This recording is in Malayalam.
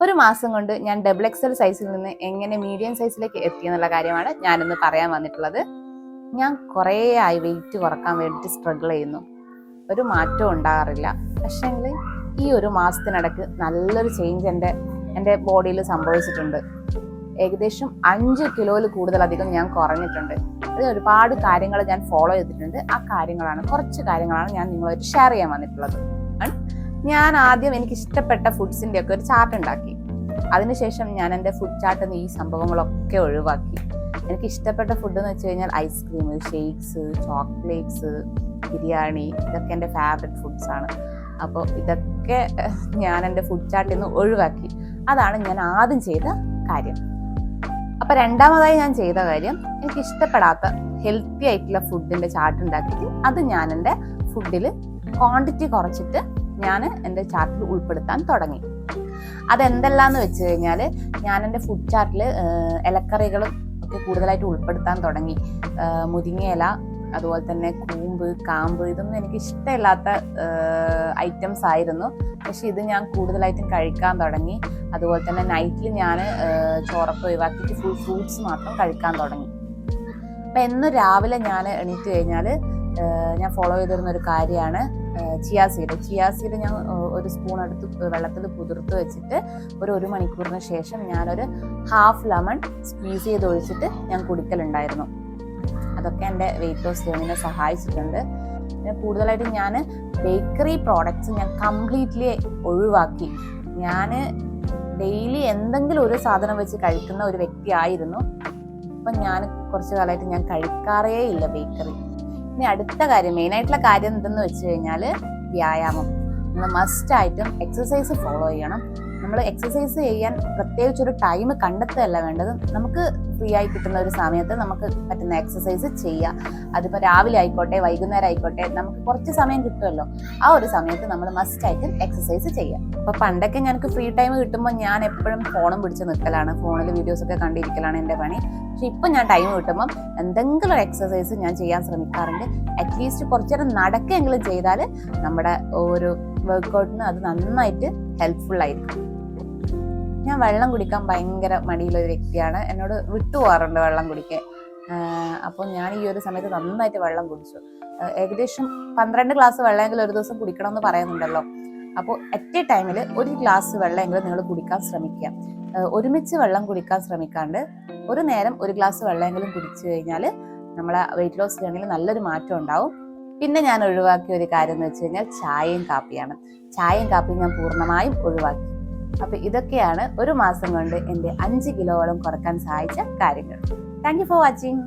ഒരു മാസം കൊണ്ട് ഞാൻ ഡബിൾ എക്സൽ സൈസിൽ നിന്ന് എങ്ങനെ മീഡിയം സൈസിലേക്ക് എത്തി എന്നുള്ള കാര്യമാണ് ഞാനിന്ന് പറയാൻ വന്നിട്ടുള്ളത്. ഞാൻ കുറേ ആയി വെയിറ്റ് കുറയ്ക്കാൻ വേണ്ടിയിട്ട് സ്ട്രഗിൾ ചെയ്യുന്നു. ഒരു മാറ്റവും ഉണ്ടാകാറില്ല. പക്ഷേങ്കിൽ ഈ ഒരു മാസത്തിനിടക്ക് നല്ലൊരു ചേഞ്ച് എന്റെ എന്റെ ബോഡിയിൽ സംഭവിച്ചിട്ടുണ്ട്. ഏകദേശം അഞ്ച് കിലോയിൽ കൂടുതലധികം ഞാൻ കുറഞ്ഞിട്ടുണ്ട്. അത് ഒരുപാട് കാര്യങ്ങൾ ഞാൻ ഫോളോ ചെയ്തിട്ടുണ്ട്. ആ കാര്യങ്ങളാണ് കുറച്ച് കാര്യങ്ങളാണ് ഞാൻ നിങ്ങളുമായിട്ട് ഷെയർ ചെയ്യാൻ വന്നിട്ടുള്ളത്. ഞാൻ ആദ്യം എനിക്ക് ഇഷ്ടപ്പെട്ട ഫുഡ്സിന്റെ ഒക്കെ ഒരു ചാർട്ട് ഉണ്ടാക്കി. അതിനുശേഷം ഞാൻ എന്റെ ഫുഡ് ചാർട്ടിൽ നിന്ന് ഈ സംഭവങ്ങളൊക്കെ ഒഴിവാക്കി. എനിക്ക് ഇഷ്ടപ്പെട്ട ഫുഡ് എന്ന് വെച്ച് കഴിഞ്ഞാൽ ഐസ്ക്രീം ഷേക്സ് ചോക്ലേറ്റ്സ് ബിരിയാണി ഇതൊക്കെ എന്റെ ഫേവററ്റ് ഫുഡ്സ് ആണ്. അപ്പോൾ ഇതൊക്കെ ഞാൻ എന്റെ ഫുഡ് ചാർട്ടിൽ നിന്ന് ഒഴിവാക്കി. അതാണ് ഞാൻ ആദ്യം ചെയ്ത കാര്യം. അപ്പോൾ രണ്ടാമതായി ഞാൻ ചെയ്ത കാര്യം എനിക്ക് ഇഷ്ടപ്പെടാത്ത ഹെൽത്തി ആയിട്ടുള്ള ഫുഡിന്റെ ചാർട്ട് ഉണ്ടാക്കിയിട്ട് അത് ഞാൻ എന്റെ ഫുഡിൽ ക്വാണ്ടിറ്റി കുറച്ചിട്ട് ഞാൻ എന്റെ ചാർട്ടിൽ ഉൾപ്പെടുത്താൻ തുടങ്ങി. അതെന്തെല്ലാന്ന് വെച്ച് കഴിഞ്ഞാൽ ഞാൻ എന്റെ ഫുഡ് ചാർട്ടിൽ ഇലക്കറികളും ഒക്കെ കൂടുതലായിട്ട് ഉൾപ്പെടുത്താൻ തുടങ്ങി. മുരിങ്ങയില അതുപോലെ തന്നെ കൂമ്പ് കാമ്പ് ഇതൊന്നും എനിക്ക് ഇഷ്ടമില്ലാത്ത ഐറ്റംസ് ആയിരുന്നു. പക്ഷെ ഇത് ഞാൻ കൂടുതലായിട്ടും കഴിക്കാൻ തുടങ്ങി. അതുപോലെ തന്നെ നൈറ്റിൽ ഞാൻ ചോറൊക്കെ ഒഴിവാക്കിയിട്ട് ഫുൾ ഫ്രൂട്ട്സ് മാത്രം കഴിക്കാൻ തുടങ്ങി. അപ്പം എന്നും രാവിലെ ഞാൻ എണീറ്റ് കഴിഞ്ഞാൽ ഞാൻ ഫോളോ ചെയ്തിരുന്ന ഒരു കാര്യമാണ് ചിയാ സീഡ് ചിയാ സീഡ് ഞാൻ ഒരു സ്പൂൺ എടുത്ത് വെള്ളത്തിൽ കുതിർത്ത് വെച്ചിട്ട് ഒരു ഒരു മണിക്കൂറിന് ശേഷം ഞാനൊരു ഹാഫ് ലെമൺ സ്ക്വീസ് ചെയ്ത് ഒഴിച്ചിട്ട് ഞാൻ കുടിക്കലുണ്ടായിരുന്നു. അതൊക്കെ എന്റെ വെയിറ്റ് ലോസ് ജേണിനെ സഹായിച്ചിട്ടുണ്ട്. പിന്നെ കൂടുതലായിട്ട് ഞാൻ ബേക്കറി പ്രോഡക്റ്റ്സ് ഞാൻ കംപ്ലീറ്റ്ലി ഒഴിവാക്കി. ഞാൻ ഡെയിലി എന്തെങ്കിലും ഒരു സാധനം വെച്ച് കഴിക്കുന്ന ഒരു വ്യക്തിയായിരുന്നു. അപ്പം ഞാൻ കുറച്ച് കാലമായിട്ട് ഞാൻ കഴിക്കാറേ ഇല്ല ബേക്കറി ഇനി അടുത്ത കാര്യം മെയിൻ ആയിട്ടുള്ള കാര്യം എന്തെന്ന് വെച്ച് കഴിഞ്ഞാൽ വ്യായാമം. നമ്മൾ മസ്റ്റ് ആയിട്ടും എക്സസൈസ് ഫോളോ ചെയ്യണം. നമ്മൾ എക്സസൈസ് ചെയ്യാൻ പ്രത്യേകിച്ച് ഒരു ടൈം കണ്ടെത്തുകയല്ല വേണ്ടത്. നമുക്ക് ഫ്രീ ആയി കിട്ടുന്ന ഒരു സമയത്ത് നമുക്ക് പറ്റുന്ന എക്സസൈസ് ചെയ്യാം. അതിപ്പോൾ രാവിലെ ആയിക്കോട്ടെ വൈകുന്നേരം ആയിക്കോട്ടെ നമുക്ക് കുറച്ച് സമയം കിട്ടുമല്ലോ. ആ ഒരു സമയത്ത് നമ്മൾ മസ്റ്റ് ആയിട്ട് എക്സസൈസ് ചെയ്യാം. അപ്പോൾ പണ്ടൊക്കെ ഞങ്ങൾക്ക് ഫ്രീ ടൈം കിട്ടുമ്പോൾ ഞാൻ എപ്പോഴും ഫോണും പിടിച്ച് നിൽക്കലാണ് ഫോണിൽ വീഡിയോസൊക്കെ കണ്ടിരിക്കലാണ് എന്റെ പണി. പക്ഷെ ഇപ്പം ഞാൻ ടൈം കിട്ടുമ്പം എന്തെങ്കിലും ഒരു എക്സസൈസ് ഞാൻ ചെയ്യാൻ ശ്രമിക്കാറുണ്ട്. അറ്റ്ലീസ്റ്റ് കുറച്ചു നേരം നടക്കെങ്കിലും ചെയ്താൽ നമ്മുടെ ഒരു വർക്കൗട്ടിന് അത് നന്നായിട്ട് ഹെൽപ്ഫുൾ ആയിരിക്കും. ഞാൻ വെള്ളം കുടിക്കാൻ ഭയങ്കര മടിയുള്ള ഒരു വ്യക്തിയാണ്. എന്നോട് വിട്ടുപോകാറുണ്ട് വെള്ളം കുടിക്കാൻ. അപ്പോൾ ഞാൻ ഈ ഒരു സമയത്ത് നന്നായിട്ട് വെള്ളം കുടിച്ചു. ഏകദേശം പന്ത്രണ്ട് ഗ്ലാസ് വെള്ളമെങ്കിലും ഒരു ദിവസം കുടിക്കണം എന്ന് പറയുന്നുണ്ടല്ലോ അപ്പോൾ അറ്റ് എ ടൈമിൽ ഒരു ഗ്ലാസ് വെള്ളമെങ്കിലും നിങ്ങൾ കുടിക്കാൻ ശ്രമിക്കുക. ഒരുമിച്ച് വെള്ളം കുടിക്കാൻ ശ്രമിക്കാണ്ട് ഒരു നേരം ഒരു ഗ്ലാസ് വെള്ളമെങ്കിലും കുടിച്ചു കഴിഞ്ഞാൽ നമ്മളെ വെയിറ്റ് ലോസ് ജേണിയിൽ നല്ലൊരു മാറ്റം ഉണ്ടാവും. പിന്നെ ഞാൻ ഒഴിവാക്കിയ ഒരു കാര്യം എന്ന് വെച്ച് കഴിഞ്ഞാൽ ചായയും കാപ്പിയാണ്. ചായയും കാപ്പിയും ഞാൻ പൂർണമായും ഒഴിവാക്കി. അപ്പൊ ഇതൊക്കെയാണ് ഒരു മാസം കൊണ്ട് എന്റെ അഞ്ച് കിലോളം കുറയ്ക്കാൻ സഹായിച്ച കാര്യങ്ങൾ. Thank you for watching